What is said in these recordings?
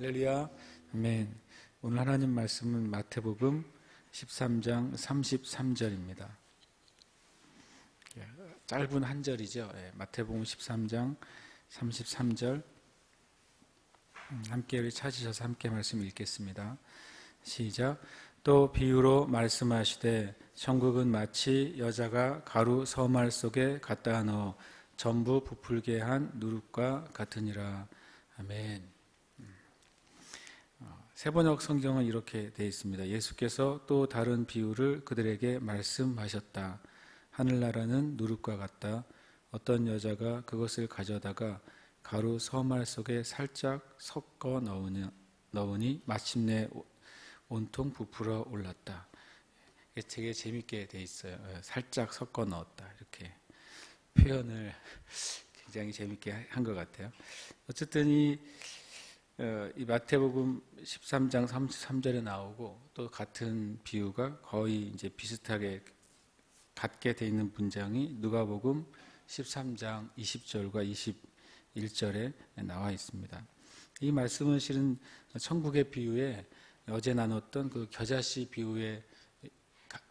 할렐루야. 아멘. 오늘 하나님 말씀은 마태복음 13장 33절입니다. 예, 짧은 한 절이죠. 예, 마태복음 13장 33절. 음, 함께 우리 찾으셔서 함께 말씀 읽겠습니다. 시작. 또 비유로 말씀하시되 천국은 마치 여자가 가루 서말 속에 갖다 넣어 전부 부풀게 한 누룩과 같으니라. 아멘. 세번역 성경은 이렇게 되어 있습니다. 예수께서 또 다른 비유를 그들에게 말씀하셨다. 하늘나라는 누룩과 같다. 어떤 여자가 그것을 가져다가 가루 서말 속에 살짝 섞어 넣으니, 넣으니 마침내 온통 부풀어 올랐다. 되게 재밌게 돼 있어요. 예, 살짝 섞어 넣었다. 이렇게 표현을 굉장히 재밌게 한 것 같아요. 어쨌든 이 어, 이 마태복음 13장 33절에 나오고 또 같은 비유가 거의 이제 비슷하게 같게 돼 있는 문장이 누가복음 13장 20절과 21절에 나와 있습니다. 이 말씀은 실은 천국의 비유에 어제 나눴던 그 겨자씨 비유에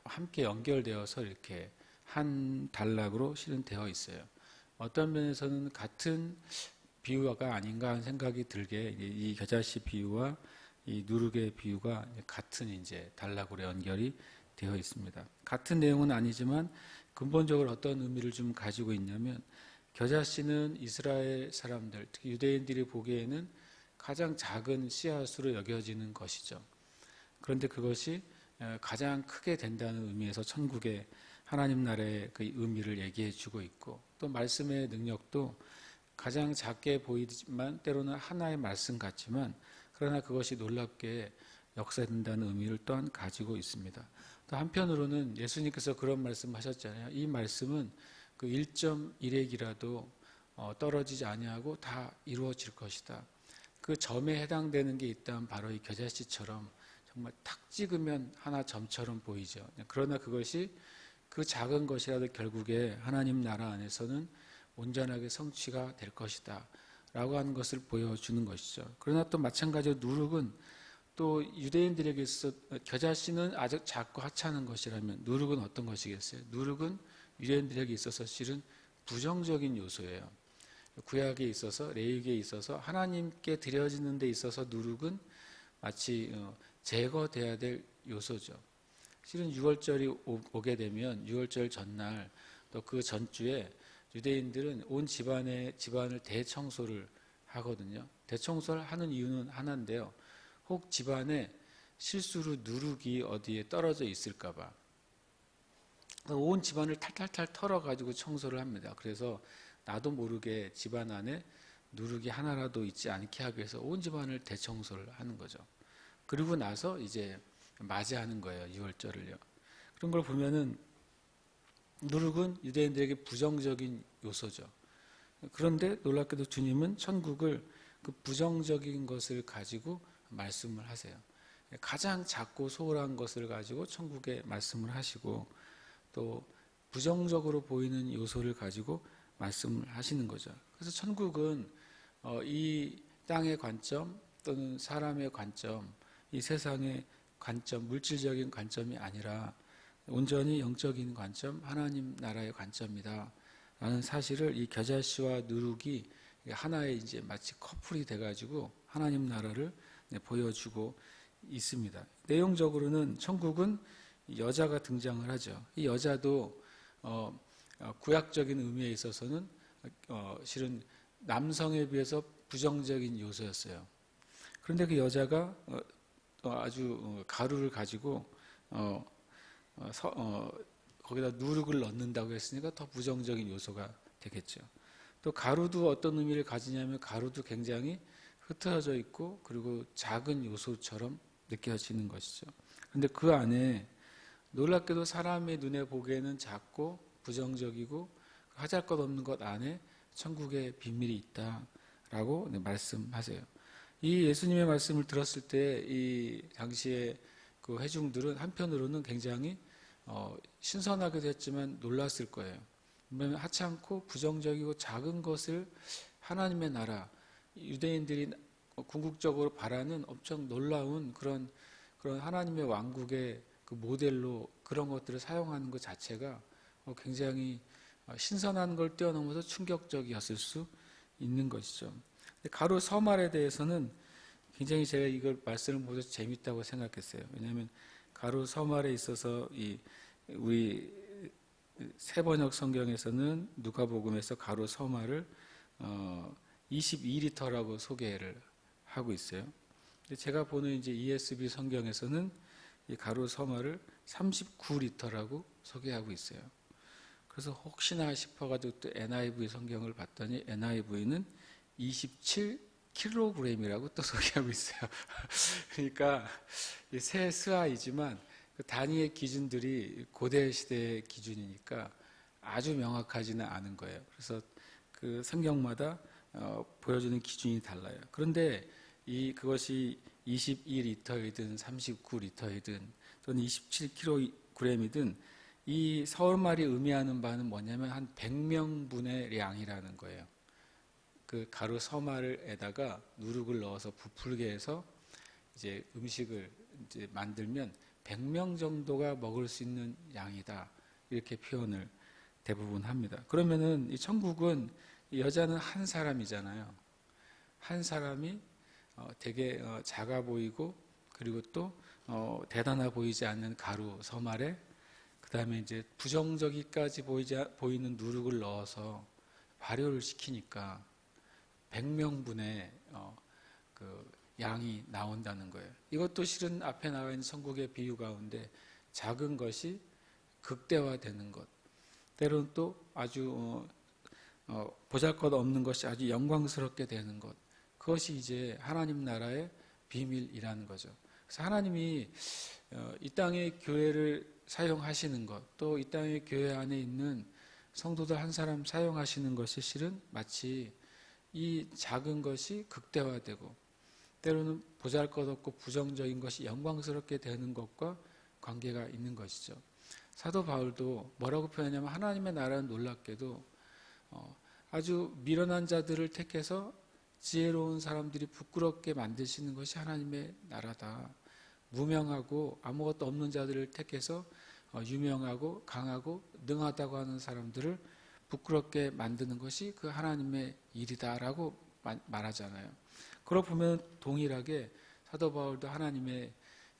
함께 연결되어서 이렇게 한 단락으로 실은 되어 있어요. 어떤 면에서는 같은 비유가 아닌가 하는 생각이 들게 이 겨자씨 비유와 이 누룩의 비유가 같은 이제 단락으로 연결이 되어 있습니다. 같은 내용은 아니지만 근본적으로 어떤 의미를 좀 가지고 있냐면 겨자씨는 이스라엘 사람들, 특히 유대인들이 보기에는 가장 작은 씨앗으로 여겨지는 것이죠. 그런데 그것이 가장 크게 된다는 의미에서 천국의 하나님 나라의 그 의미를 얘기해 주고 있고 또 말씀의 능력도 가장 작게 보이지만 때로는 하나의 말씀 같지만 그러나 그것이 놀랍게 역사된다는 의미를 또한 가지고 있습니다. 또 한편으로는 예수님께서 그런 말씀 하셨잖아요. 이 말씀은 그 1.1핵이라도 어, 떨어지지 아니하고 다 이루어질 것이다. 그 점에 해당되는 게 있다면 바로 이 겨자씨처럼 정말 탁 찍으면 하나 점처럼 보이죠. 그러나 그것이 그 작은 것이라도 결국에 하나님 나라 안에서는 온전하게 성취가 될 것이다. 라고 하는 것을 보여주는 것이죠. 그러나 또 마찬가지로 누룩은 또 유대인들에게 있어 겨자씨는 아주 작고 하찮은 것이라면 누룩은 어떤 것이겠어요? 누룩은 유대인들에게 있어서 실은 부정적인 요소예요. 구약에 있어서 레위기에 있어서 하나님께 드려지는 데 있어서 누룩은 마치 어, 제거돼야 될 요소죠. 실은 6월절이 오게 되면 6월절 전날 또 그 전주에 유대인들은 온 집안의 집안을 대청소를 하거든요. 대청소를 하는 이유는 하나인데요. 혹 집안에 실수로 누룩이 어디에 떨어져 있을까봐 온 집안을 탈탈탈 털어가지고 청소를 합니다. 그래서 나도 모르게 집안 안에 누룩이 하나라도 있지 않게 하기 위해서 온 집안을 대청소를 하는 거죠. 그리고 나서 이제 맞이하는 거예요. 6월절을요. 그런 걸 보면은 누룩은 유대인들에게 부정적인 요소죠. 그런데 놀랍게도 주님은 천국을 그 부정적인 것을 가지고 말씀을 하세요. 가장 작고 소홀한 것을 가지고 천국에 말씀을 하시고 또 부정적으로 보이는 요소를 가지고 말씀을 하시는 거죠. 그래서 천국은 어, 이 땅의 관점 또는 사람의 관점, 이 세상의 관점, 물질적인 관점이 아니라 온전히 영적인 관점, 하나님 나라의 관점이다. 라는 사실을 이 겨자씨와 누룩이 하나의 이제 마치 커플이 돼가지고 하나님 나라를 보여주고 있습니다. 내용적으로는 천국은 여자가 등장을 하죠. 이 여자도 어, 어 구약적인 의미에 있어서는 어, 실은 남성에 비해서 부정적인 요소였어요. 그런데 그 여자가 어, 아주 어, 가루를 가지고 어, 어, 서, 어, 거기다 누룩을 넣는다고 했으니까 더 부정적인 요소가 되겠죠. 또 가루도 어떤 의미를 가지냐면 가루도 굉장히 흩어져 있고 그리고 작은 요소처럼 느껴지는 것이죠. 그런데 그 안에 놀랍게도 사람의 눈에 보기에는 작고 부정적이고 하잘 것 없는 것 안에 천국의 비밀이 있다라고 말씀하세요. 이 예수님의 말씀을 들었을 때 이 당시에 그 회중들은 한편으로는 굉장히 어, 신선하게도 했지만 놀랐을 거예요. 왜냐하면 하찮고 부정적이고 작은 것을 하나님의 나라, 유대인들이 궁극적으로 바라는 엄청 놀라운 그런 그런 하나님의 왕국의 그 모델로 그런 것들을 사용하는 것 자체가 어, 굉장히 어, 신선한 걸 뛰어넘어서 충격적이었을 수 있는 것이죠. 가로 서말에 대해서는 굉장히 제가 이걸 말씀을 보면서 재밌다고 생각했어요. 왜냐하면 가로 서말에 있어서 이 우리 세번역 성경에서는 누가복음에서 가로 서말을 어 22리터라고 소개를 하고 있어요. 제가 보는 이제 ESV 성경에서는 이 가로 서말을 39리터라고 소개하고 있어요. 그래서 혹시나 싶어가지고 또 NIV 성경을 봤더니 NIV는 27kg이라고 또 소개하고 있어요. 그러니까 새 스하이지만 그 단위의 기준들이 고대 시대의 기준이니까 아주 명확하지는 않은 거예요. 그래서 그 성경마다 어, 보여주는 기준이 달라요. 그런데 이 그것이 22리터이든 39리터이든 또는 27kg이든 이 서울말이 의미하는 바는 뭐냐면 한 100명분의 량이라는 거예요. 그 가루 서말에다가 누룩을 넣어서 부풀게 해서 이제 음식을 이제 만들면 100명 정도가 먹을 수 있는 양이다. 이렇게 표현을 대부분 합니다. 그러면은 이 천국은 이 여자는 한 사람이잖아요. 한 사람이 어, 되게 어, 작아 보이고 그리고 또 어, 대단해 보이지 않는 가루 서말에 그 다음에 이제 부정적이까지 보이지, 보이는 누룩을 넣어서 발효를 시키니까 100명분의 어, 그 양이 나온다는 거예요. 이것도 실은 앞에 나와 있는 천국의 비유 가운데 작은 것이 극대화되는 것. 때로는 또 아주 어, 어, 보잘것 없는 것이 아주 영광스럽게 되는 것. 그것이 이제 하나님 나라의 비밀이라는 거죠. 그래서 하나님이 어, 이 땅의 교회를 사용하시는 것, 또 이 땅의 교회 안에 있는 성도들 한 사람 사용하시는 것이 실은 마치 이 작은 것이 극대화되고 때로는 보잘것없고 부정적인 것이 영광스럽게 되는 것과 관계가 있는 것이죠. 사도 바울도 뭐라고 표현하냐면 하나님의 나라는 놀랍게도 어, 아주 미련한 자들을 택해서 지혜로운 사람들이 부끄럽게 만드시는 것이 하나님의 나라다. 무명하고 아무것도 없는 자들을 택해서 어, 유명하고 강하고 능하다고 하는 사람들을 부끄럽게 만드는 것이 그 하나님의 일이다라고 말하잖아요. 그러고 보면 동일하게 사도 바울도 하나님의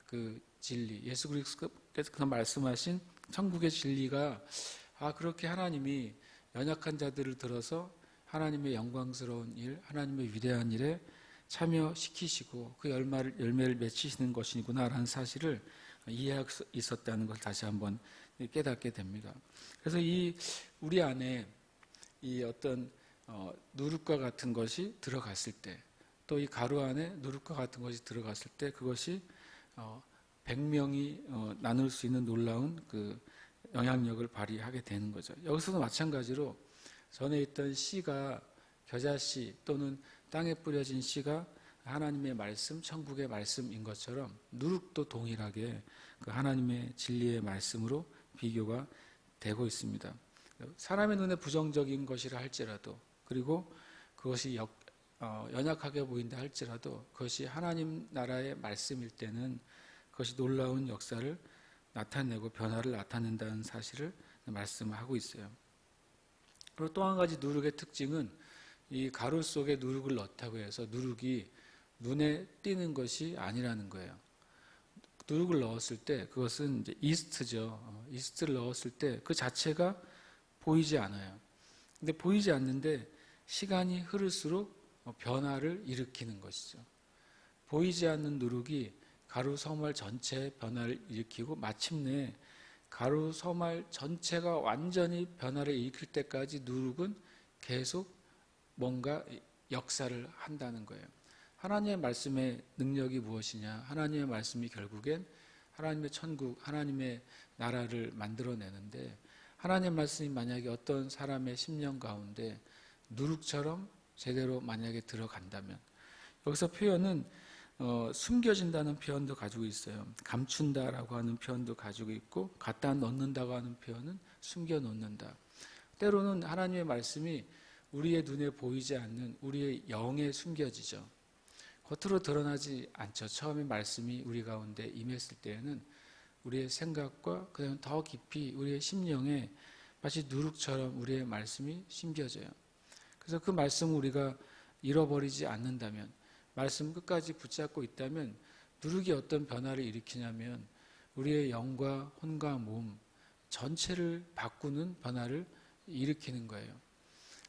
그 진리, 예수 그리스도께서 그런 말씀하신 천국의 진리가 아 그렇게 하나님이 연약한 자들을 들어서 하나님의 영광스러운 일, 하나님의 위대한 일에 참여시키시고 그 열매를 맺히시는 것이구나라는 사실을 이해할 수 있었다는 걸 다시 한번 깨닫게 됩니다. 그래서 이 우리 안에 이 어떤 어, 누룩과 같은 것이 들어갔을 때, 또 이 가루 안에 누룩과 같은 것이 들어갔을 때 그것이 어, 100명이 어, 나눌 수 있는 놀라운 그 영향력을 발휘하게 되는 거죠. 여기서도 마찬가지로 전에 있던 씨가 겨자씨 또는 땅에 뿌려진 씨가 하나님의 말씀, 천국의 말씀인 것처럼 누룩도 동일하게 그 하나님의 진리의 말씀으로 비교가 되고 있습니다. 사람의 눈에 부정적인 것이라 할지라도 그리고 그것이 역, 어, 연약하게 보인다 할지라도 그것이 하나님 나라의 말씀일 때는 그것이 놀라운 역사를 나타내고 변화를 나타낸다는 사실을 말씀하고 있어요. 그리고 또 한 가지 누룩의 특징은 이 가루 속에 누룩을 넣다고 해서 누룩이 눈에 띄는 것이 아니라는 거예요. 누룩을 넣었을 때 그것은 이제 이스트죠. 어, 이스트를 넣었을 때 그 자체가 보이지 않아요. 근데 보이지 않는데 시간이 흐를수록 어, 변화를 일으키는 것이죠. 보이지 않는 누룩이 가루 서말 전체의 변화를 일으키고 마침내 가루 서말 전체가 완전히 변화를 일으킬 때까지 누룩은 계속 뭔가 역사를 한다는 거예요. 하나님의 말씀의 능력이 무엇이냐? 하나님의 말씀이 결국엔 하나님의 천국, 하나님의 나라를 만들어내는데 하나님의 말씀이 만약에 어떤 사람의 심령 가운데 누룩처럼 제대로 만약에 들어간다면 여기서 표현은 어, 숨겨진다는 표현도 가지고 있어요. 감춘다라고 하는 표현도 가지고 있고 갖다 넣는다고 하는 표현은 숨겨 놓는다. 때로는 하나님의 말씀이 우리의 눈에 보이지 않는 우리의 영에 숨겨지죠. 겉으로 드러나지 않죠. 처음에 말씀이 우리 가운데 임했을 때에는 우리의 생각과 그다음에 더 깊이 우리의 심령에 마치 누룩처럼 우리의 말씀이 심겨져요. 그래서 그 말씀을 우리가 잃어버리지 않는다면 말씀 끝까지 붙잡고 있다면 누룩이 어떤 변화를 일으키냐면 우리의 영과 혼과 몸 전체를 바꾸는 변화를 일으키는 거예요.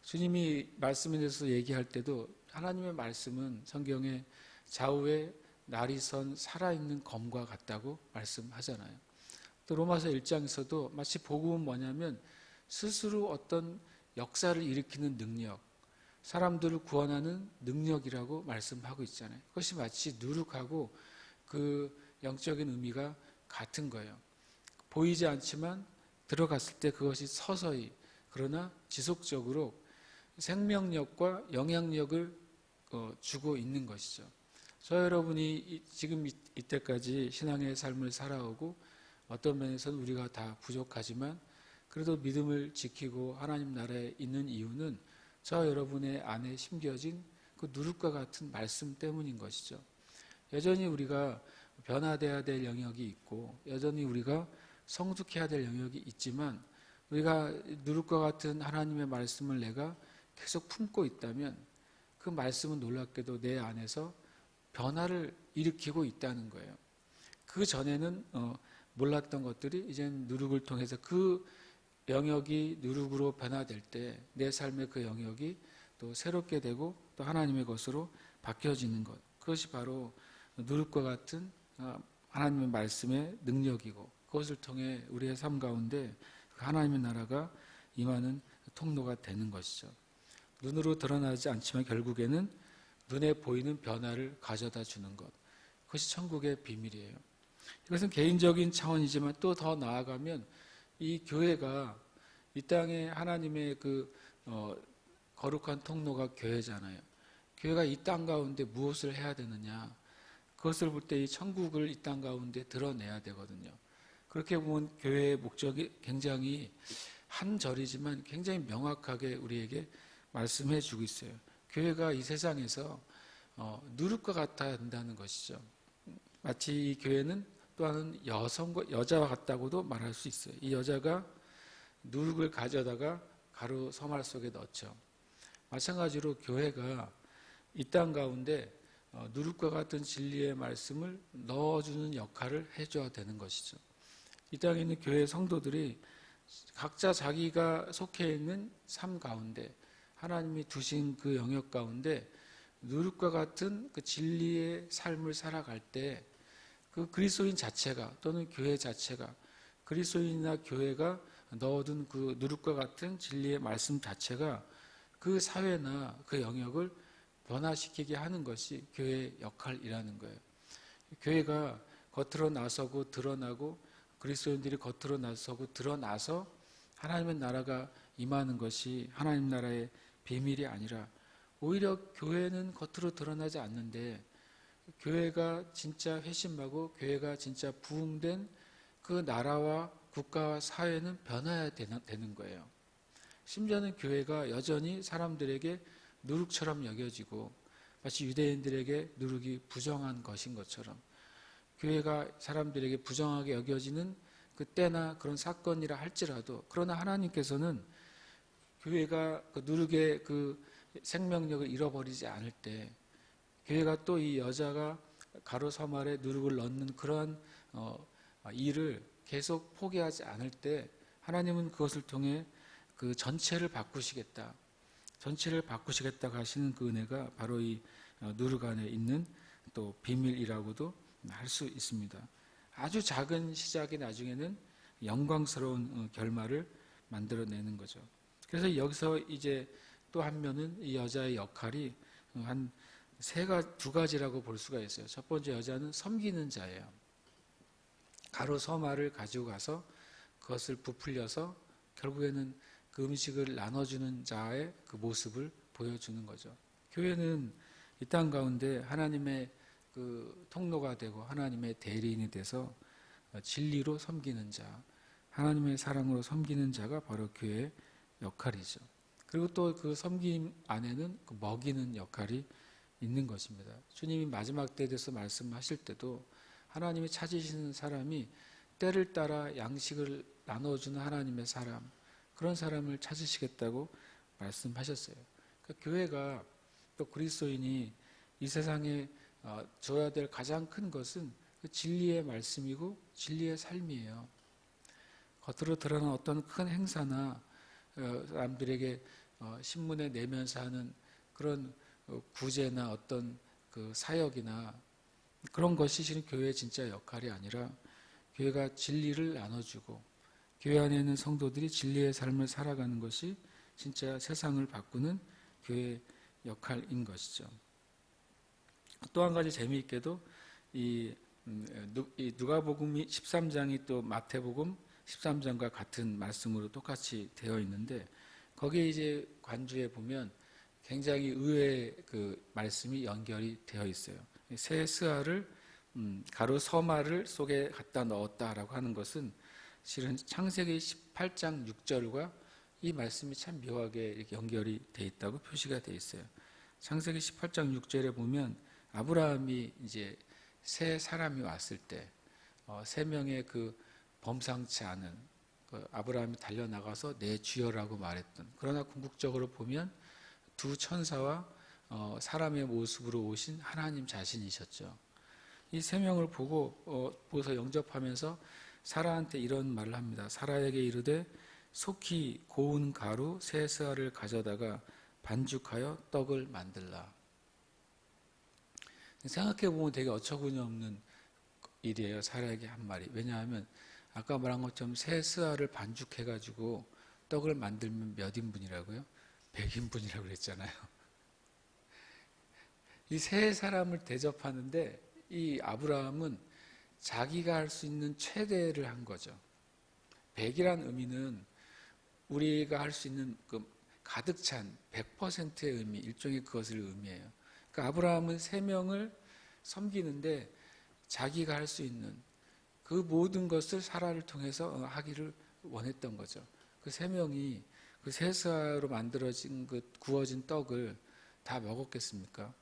주님이 말씀에 대해서 얘기할 때도 하나님의 말씀은 성경에 좌우에 날이 선 살아있는 검과 같다고 말씀하잖아요. 또 로마서 1장에서도 마치 복음은 뭐냐면 스스로 어떤 역사를 일으키는 능력, 사람들을 구원하는 능력이라고 말씀하고 있잖아요. 그것이 마치 누룩하고 그 영적인 의미가 같은 거예요. 보이지 않지만 들어갔을 때 그것이 서서히 그러나 지속적으로 생명력과 영향력을 어, 주고 있는 것이죠. 저 여러분이 이- 지금 이- 이때까지 신앙의 삶을 살아오고 어떤 면에서는 우리가 다 부족하지만 그래도 믿음을 지키고 하나님 나라에 있는 이유는 저 여러분의 안에 심겨진 그 누룩과 같은 말씀 때문인 것이죠. 여전히 우리가 변화돼야 될 영역이 있고 여전히 우리가 성숙해야 될 영역이 있지만 우리가 누룩과 같은 하나님의 말씀을 내가 계속 품고 있다면 그 말씀은 놀랍게도 내 안에서 변화를 일으키고 있다는 거예요. 그 전에는 어, 몰랐던 것들이 이제는 누룩을 통해서 그 영역이 누룩으로 변화될 때 내 삶의 그 영역이 또 새롭게 되고 또 하나님의 것으로 바뀌어지는 것. 그것이 바로 누룩과 같은 어, 하나님의 말씀의 능력이고 그것을 통해 우리의 삶 가운데 하나님의 나라가 임하는 통로가 되는 것이죠. 눈으로 드러나지 않지만 결국에는 눈에 보이는 변화를 가져다 주는 것. 그것이 천국의 비밀이에요. 이것은 개인적인 차원이지만 또 더 나아가면 이 교회가 이 땅에 하나님의 그 어, 거룩한 통로가 교회잖아요. 교회가 이 땅 가운데 무엇을 해야 되느냐? 그것을 볼 때 이 천국을 이 땅 가운데 드러내야 되거든요. 그렇게 보면 교회의 목적이 굉장히 한 절이지만 굉장히 명확하게 우리에게 말씀해 주고 있어요. 교회가 이 세상에서 어, 누룩과 같아야 한다는 것이죠. 마치 이 교회는 또한 여성과 여자와 같다고도 말할 수 있어요. 이 여자가 누룩을 가져다가 가루 서말 속에 넣죠. 마찬가지로 교회가 이 땅 가운데 어, 누룩과 같은 진리의 말씀을 넣어주는 역할을 해줘야 되는 것이죠. 이 땅에 있는 교회 성도들이 각자 자기가 속해 있는 삶 가운데 하나님이 두신 그 영역 가운데 누룩과 같은 그 진리의 삶을 살아갈 때 그 그리스도인 자체가 또는 교회 자체가 그리스도인이나 교회가 넣어둔 그 누룩과 같은 진리의 말씀 자체가 그 사회나 그 영역을 변화시키게 하는 것이 교회의 역할이라는 거예요. 교회가 겉으로 나서고 드러나고 그리스도인들이 겉으로 나서고 드러나서 하나님의 나라가 임하는 것이 하나님 나라의 비밀이 아니라 오히려 교회는 겉으로 드러나지 않는데 교회가 진짜 회심하고 교회가 진짜 부흥된 그 나라와 국가와 사회는 변화해야 되는 거예요. 심지어는 교회가 여전히 사람들에게 누룩처럼 여겨지고 마치 유대인들에게 누룩이 부정한 것인 것처럼 교회가 사람들에게 부정하게 여겨지는 그 때나 그런 사건이라 할지라도 그러나 하나님께서는 교회가 그 누룩의 그 생명력을 잃어버리지 않을 때 교회가 또 이 여자가 가로 서말에 누룩을 넣는 그러한 어, 일을 계속 포기하지 않을 때 하나님은 그것을 통해 그 전체를 바꾸시겠다. 전체를 바꾸시겠다 하시는 그 은혜가 바로 이 어, 누룩 안에 있는 또 비밀이라고도 할 수 있습니다. 아주 작은 시작이 나중에는 영광스러운 어, 결말을 만들어내는 거죠. 그래서 여기서 이제 또 한 면은 이 여자의 역할이 한 세 가지, 두 가지라고 볼 수가 있어요. 첫 번째 여자는 섬기는 자예요. 가로 서말을 가지고 가서 그것을 부풀려서 결국에는 그 음식을 나눠주는 자의 그 모습을 보여주는 거죠. 교회는 이 땅 가운데 하나님의 그 통로가 되고 하나님의 대리인이 돼서 진리로 섬기는 자, 하나님의 사랑으로 섬기는 자가 바로 교회의 역할이죠. 그리고 또 그 섬김 안에는 그 먹이는 역할이 있는 것입니다. 주님이 마지막 때에 대해서 말씀하실 때도 하나님이 찾으시는 사람이 때를 따라 양식을 나눠주는 하나님의 사람 그런 사람을 찾으시겠다고 말씀하셨어요. 그러니까 교회가 또 그리스도인이 이 세상에 어, 줘야 될 가장 큰 것은 그 진리의 말씀이고 진리의 삶이에요. 겉으로 드러난 어떤 큰 행사나 어, 사람들에게 어, 신문에 내면서 하는 그런 어, 구제나 어떤 그 사역이나 그런 것이 실은 교회의 진짜 역할이 아니라 교회가 진리를 나눠주고 교회 안에 있는 성도들이 진리의 삶을 살아가는 것이 진짜 세상을 바꾸는 교회의 역할인 것이죠. 또 한 가지 재미있게도 이, 음, 누가복음 13장이 또 마태복음 13장과 같은 말씀으로 똑같이 되어 있는데 거기에 이제 관주에 보면 굉장히 의외의 그 말씀이 연결이 되어 있어요. 새 스아를 음, 가로 서마를 속에 갖다 넣었다라고 하는 것은 실은 창세기 18장 6절과 이 말씀이 참 묘하게 이렇게 연결이 돼 있다고 표시가 돼 있어요. 창세기 18장 6절에 보면 아브라함이 이제 세 사람이 왔을 때 어, 세 명의 그 범상치 않은 그 아브라함이 달려 나가서 내 주여라고 말했던 그러나 궁극적으로 보면 두 천사와 어, 사람의 모습으로 오신 하나님 자신이셨죠. 이 세 명을 보고 어, 보서 영접하면서 사라한테 이런 말을 합니다. 사라에게 이르되 속히 고운 가루 세 스아를 가져다가 반죽하여 떡을 만들라. 생각해 보면 되게 어처구니 없는 일이에요. 사라에게 한 말이. 왜냐하면 아까 말한 것처럼 세 스아를 반죽해 가지고 떡을 만들면 몇 인분이라고요? 100인분이라고 그랬잖아요. 이 세 사람을 대접하는데 이 아브라함은 자기가 할 수 있는 최대를 한 거죠. 100이란 의미는 우리가 할 수 있는 그 가득 찬 100%의 의미, 일종의 그것을 의미해요. 그러니까 아브라함은 세 명을 섬기는데 자기가 할 수 있는 그 모든 것을 사라를 통해서 어, 하기를 원했던 거죠. 그 세 명이 그 세사로 만들어진 그 구워진 떡을 다 먹었겠습니까?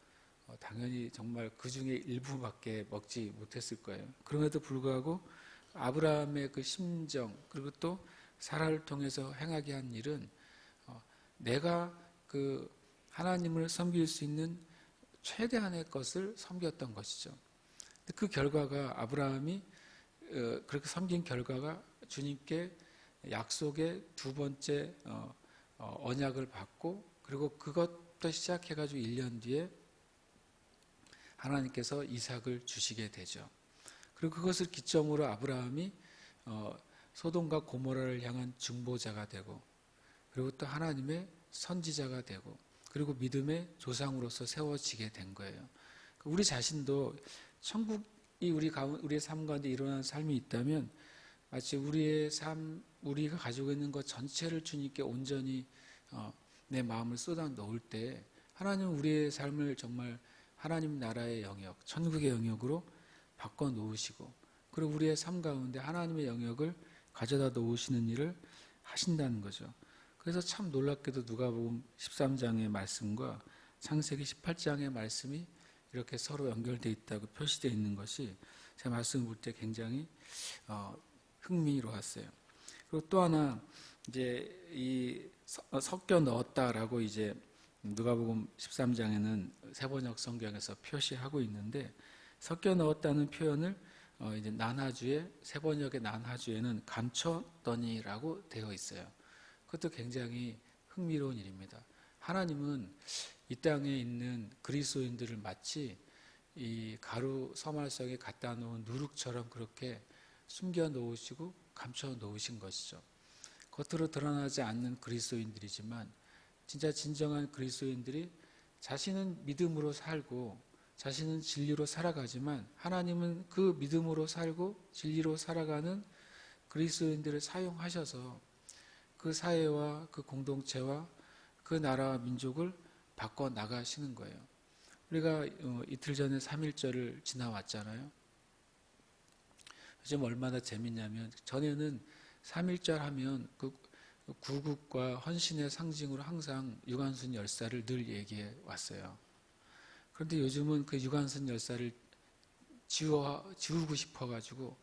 어, 당연히 정말 그 중에 일부밖에 먹지 못했을 거예요. 그럼에도 불구하고 아브라함의 그 심정 그리고 또 사라를 통해서 행하게 한 일은 어, 내가 그 하나님을 섬길 수 있는 최대한의 것을 섬겼던 것이죠. 그 결과가 아브라함이 어, 그렇게 섬긴 결과가 주님께 약속의 두 번째 어, 어, 언약을 받고 그리고 그것부터 시작해가지고 1년 뒤에 하나님께서 이삭을 주시게 되죠. 그리고 그것을 기점으로 아브라함이 어, 소돔과 고모라를 향한 중보자가 되고 그리고 또 하나님의 선지자가 되고 그리고 믿음의 조상으로서 세워지게 된 거예요. 우리 자신도 천국 이 우리 가운 우리의 삶 가운데 일어나는 삶이 있다면 마치 우리의 삶 우리가 가지고 있는 것 전체를 주님께 온전히 어, 내 마음을 쏟아 놓을 때 하나님은 우리의 삶을 정말 하나님 나라의 영역, 천국의 영역으로 바꿔 놓으시고 그리고 우리의 삶 가운데 하나님의 영역을 가져다 놓으시는 일을 하신다는 거죠. 그래서 참 놀랍게도 누가복음 13장의 말씀과 창세기 18장의 말씀이 이렇게 서로 연결되어 있다고 표시되어 있는 것이 제 말씀을 볼 때 굉장히 어, 흥미로웠어요. 그리고 또 하나 이제 이 서- 어, 섞여 넣었다라고 이제 누가복음 13장에는 세번역 성경에서 표시하고 있는데 섞여 넣었다는 표현을 어 이제 난하주의 세번역의 난하주에는 감췄더니라고 되어 있어요. 그것도 굉장히 흥미로운 일입니다. 하나님은 이 땅에 있는 그리스도인들을 마치 이 가루 서말성에 갖다 놓은 누룩처럼 그렇게 숨겨 놓으시고 감춰 놓으신 것이죠. 겉으로 드러나지 않는 그리스도인들이지만 진짜 진정한 그리스도인들이 자신은 믿음으로 살고 자신은 진리로 살아가지만 하나님은 그 믿음으로 살고 진리로 살아가는 그리스도인들을 사용하셔서 그 사회와 그 공동체와 그 나라와 민족을 바꿔 나가시는 거예요. 우리가 어, 이틀 전에 3.1절을 지나왔잖아요. 요즘 얼마나 재밌냐면 전에는 3.1절 하면 그 구국과 헌신의 상징으로 항상 유관순 열사를 늘 얘기해 왔어요. 그런데 요즘은 그 유관순 열사를 지워, 지우고 싶어가지고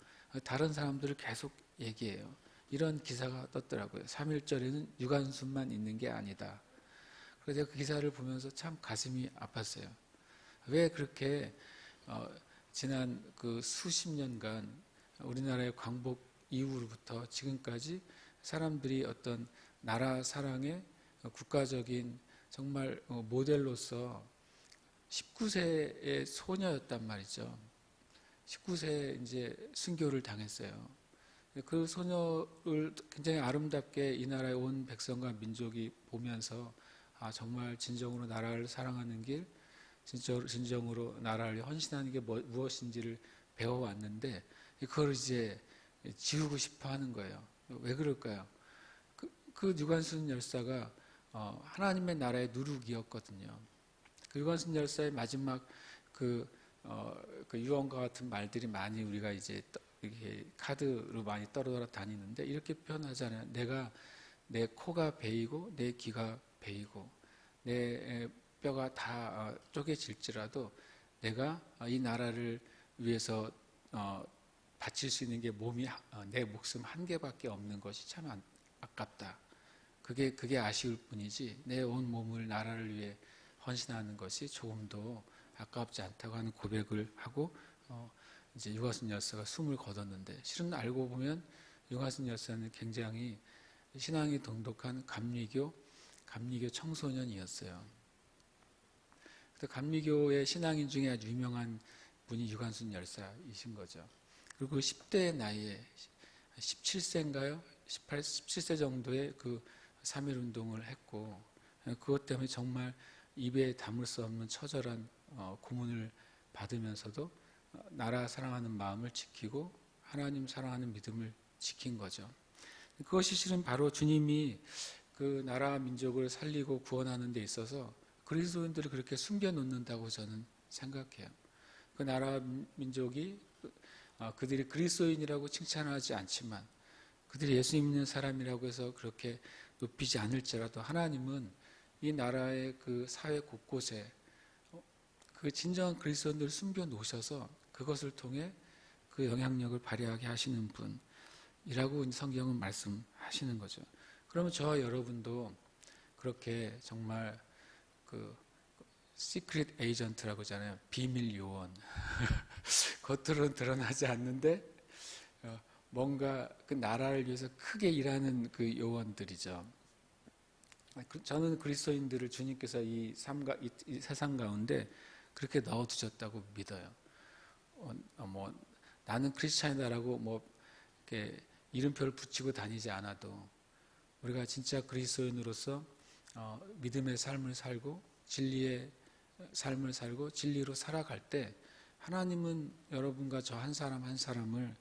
다른 사람들을 계속 얘기해요. 이런 기사가 떴더라고요. 3.1절에는 유관순만 있는 게 아니다. 그래서 제가 그 기사를 보면서 참 가슴이 아팠어요. 왜 그렇게 어, 지난 그 수십 년간 우리나라의 광복 이후로부터 지금까지 사람들이 어떤 나라 사랑의 국가적인 정말 어, 모델로서 19세의 소녀였단 말이죠. 19세 이제 순교를 당했어요. 그 소녀를 굉장히 아름답게 이 나라의 온 백성과 민족이 보면서 아 정말 진정으로 나라를 사랑하는 길, 진짜 진정으로 나라를 헌신하는 게 뭐- 무엇인지를 배워왔는데 그걸 이제 지우고 싶어 하는 거예요. 왜 그럴까요? 그, 그 유관순 열사가 어, 하나님의 나라의 누룩이었거든요. 그 유관순 열사의 마지막 그, 어, 그 유언과 같은 말들이 많이 우리가 이제 떠- 이렇게 카드로 많이 떨어져 다니는데 이렇게 표현하잖아요. 내가 내 코가 베이고 내 귀가 베이고 내 뼈가 다 어, 쪼개질지라도 내가 이 나라를 위해서 어, 바칠 수 있는 게 몸이 어, 내 목숨 한 개밖에 없는 것이 참 안- 아깝다. 그게 그게 아쉬울 뿐이지 내 온 몸을 나라를 위해 헌신하는 것이 조금도 아깝지 않다고 하는 고백을 하고 어, 이제 유가순 열사가 숨을 거뒀는데 실은 알고 보면 유가순 열사는 굉장히 신앙이 동독한 감리교 감리교 청소년이었어요. 그래서 감리교의 신앙인 중에 아주 유명한 분이 유관순 열사이신 거죠. 그리고 10대 나이에 17세인가요? 18, 17세 정도의 그3.1 운동을 했고 그것 때문에 정말 입에 담을 수 없는 처절한 어, 고문을 받으면서도 어, 나라 사랑하는 마음을 지키고 하나님 사랑하는 믿음을 지킨 거죠. 그것이 실은 바로 주님이 그 나라 민족을 살리고 구원하는 데 있어서 그리스도인들을 그렇게 숨겨 놓는다고 저는 생각해요. 그 나라 민족이 어, 그들이 그리스도인이라고 칭찬하지 않지만 그들이 예수 믿는 사람이라고 해서 그렇게 높이지 않을지라도 하나님은 이 나라의 그 사회 곳곳에 어, 그 진정한 그리스도인들을 숨겨 놓으셔서 그것을 통해 그 영향력을 발휘하게 하시는 분이라고 성경은 말씀하시는 거죠. 그러면 저와 여러분도 그렇게 정말 그 시크릿 에이전트라고 하잖아요. 비밀 요원. 겉으로는 드러나지 않는데 어, 뭔가 그 나라를 위해서 크게 일하는 그 요원들이죠. 그- 저는 그리스도인들을 주님께서 이, 이, 이 세상 가운데 그렇게 넣어두셨다고 믿어요. 어, 어, 뭐 나는 크리스찬이다라고 뭐 이렇게 이름표를 붙이고 다니지 않아도 우리가 진짜 그리스도인으로서 어, 믿음의 삶을 살고 진리의 삶을 살고 진리로 살아갈 때 하나님은 여러분과 저 한 사람 한 사람을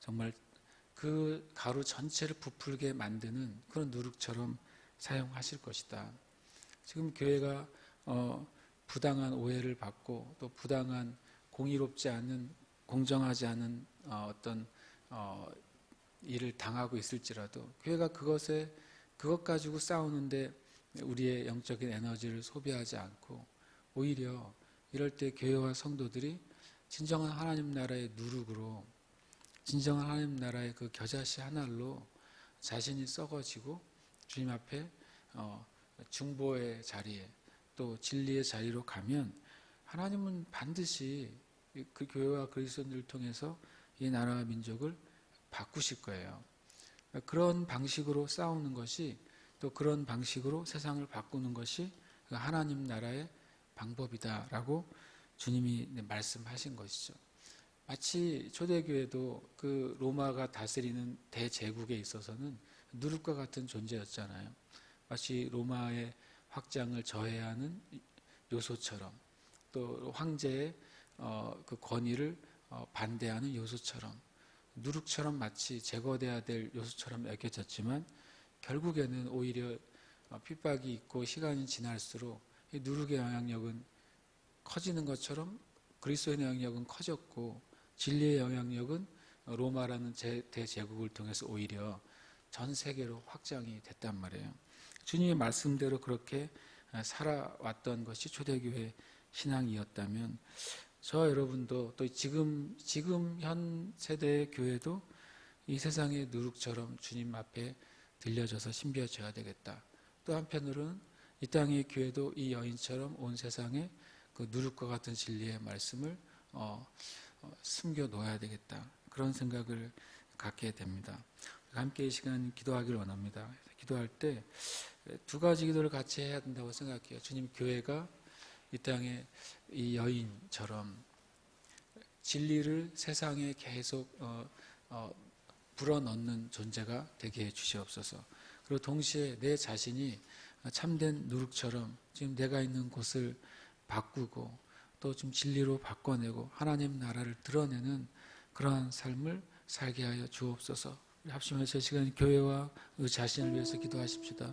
정말 그 가루 전체를 부풀게 만드는 그런 누룩처럼 사용하실 것이다. 지금 교회가 어, 부당한 오해를 받고 또 부당한 공의롭지 않은 공정하지 않은 어, 어떤 어, 일을 당하고 있을지라도 교회가 그것에 그것 가지고 싸우는데 우리의 영적인 에너지를 소비하지 않고 오히려 이럴 때 교회와 성도들이 진정한 하나님 나라의 누룩으로 진정한 하나님 나라의 그 겨자씨 하나로 자신이 썩어지고 주님 앞에 어, 중보의 자리에 또 진리의 자리로 가면 하나님은 반드시 그 교회와 그리스도인들을 통해서 이 나라와 민족을 바꾸실 거예요. 그런 방식으로 싸우는 것이 또 그런 방식으로 세상을 바꾸는 것이 그 하나님 나라의 방법이다라고 주님이 말씀하신 것이죠. 마치 초대교회도 그 로마가 다스리는 대제국에 있어서는 누룩과 같은 존재였잖아요. 마치 로마의 확장을 저해야 하는 요소처럼 또 황제의 어, 그 권위를 어, 반대하는 요소처럼 누룩처럼 마치 제거돼야 될 요소처럼 여겨졌지만 결국에는 오히려 어, 핍박이 있고 시간이 지날수록 이 누룩의 영향력은 커지는 것처럼 그리스도의 영향력은 커졌고 진리의 영향력은 로마라는 제- 대제국을 통해서 오히려 전 세계로 확장이 됐단 말이에요. 주님의 말씀대로 그렇게 살아왔던 것이 초대교회 신앙이었다면 저 여러분도 또 지금 지금 현 세대의 교회도 이 세상의 누룩처럼 주님 앞에 들려져서 신비해져야 되겠다. 또 한편으로는 이 땅의 교회도 이 여인처럼 온 세상에 그 누룩과 같은 진리의 말씀을 어, 어, 숨겨 놓아야 되겠다. 그런 생각을 갖게 됩니다. 함께 이 시간 기도하기를 원합니다. 기도할 때 두 가지 기도를 같이 해야 된다고 생각해요. 주님 교회가 이 땅에 이 여인처럼 진리를 세상에 계속 어, 어, 불어넣는 존재가 되게 해 주시옵소서. 그리고 동시에 내 자신이 참된 누룩처럼 지금 내가 있는 곳을 바꾸고 또 좀 진리로 바꿔내고 하나님 나라를 드러내는 그러한 삶을 살게 하여 주옵소서. 합심해서 이 시간 교회와 그 자신을 위해서 기도하십시다.